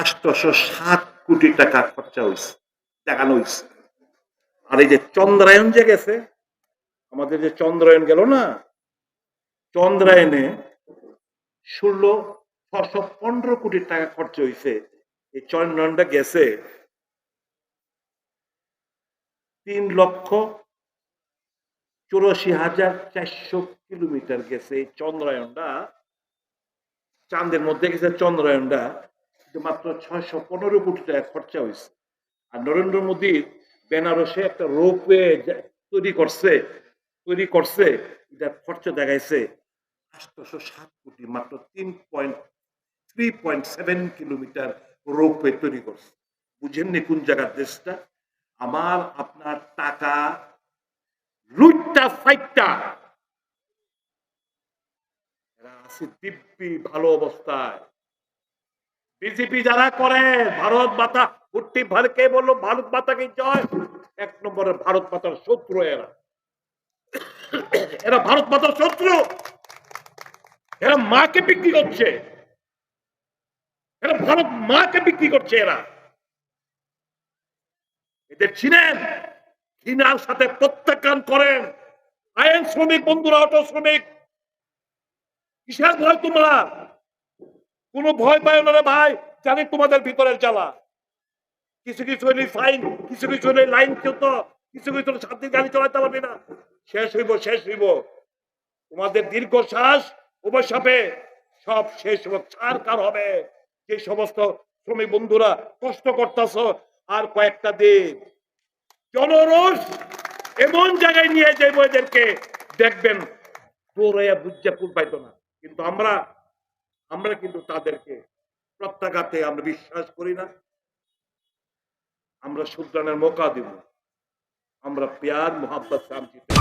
আটশো সাত কোটি টাকা খরচা হয়েছে দেখানো হয়েছে আর এই যে চন্দ্রায়ন যে গেছে, আমাদের যে চন্দ্রায়ন গেল না, চন্দ্রায়নে ষোলো ছশো পনেরো কোটি টাকা খরচা হয়েছে এই চন্দ্রায়নটা গেছে তিন লক্ষ চুরাশি হাজার চারশো কিলোমিটার গেছে এই চন্দ্রায়নটা। চাঁদের মধ্যে গেছে চন্দ্রায়নটা। মাত্র ছয়শো পনেরো কোটি টাকা খরচা হয়েছে। আর নরেন্দ্র মোদী বেনারসে একটা রোপওয়ে তৈরি করছে তৈরি করছে এটা খরচা দেখাইছে আটশো সাত কোটি, মাত্র তিন point three point seven kilometre ropeway তৈরি করছে। বুঝেননি কোন জায়গার দেশটা? আমার, আপনার টাকা লুটটা ফাইটটা। আছে দিব্যি, ভালো অবস্থায়। বিজেপি যারা করে, ভারত মাতা ভুট্টি ভারকে বলল ভারত মাতাকে জয়। এক নম্বরের ভারত মাতার শত্রু এরা। এরা ভারত মাতার শত্রু। এরা মাকে বিক্রি করছে। এরা ভারত মাকে বিক্রি করছে এরা। এদের চিনেন ঘৃণার সাথে প্রত্যাখ্যান করেন। আইন শ্রমিক বন্ধুরা, অটো শ্রমিক। কিসের ভয় তোমরা? কোনো ভয় পায় না ভাই জানি তোমাদের ভিতরের জ্বালা। কিছু কিছু হলে ফাইন কিছু কিছু হলে লাইন চলত, কিছু কিছু হলে শান্তির গাড়ি চালাতে পারবি না। শেষ হইব শেষ হইব। তোমাদের দীর্ঘশ্বাস অবসাপে সব শেষ ছাড় কার হবে? যে সমস্ত শ্রমিক বন্ধুরা কষ্ট করতেছ, আর কয়েকটা দিন জনরোষ এমন জায়গায় নিয়ে যাইব এদেরকে, দেখবেন, দৌড়াইয়া বুঝতে পুর পাইতো না। কিন্তু আমরা আমরা কিন্তু তাদেরকে প্রত্যাঘাতে আমরা বিশ্বাস করি না। আমরা সুলতানের মোকা দিব। আমরা প্যার মোহাম্মদ শান্তিতে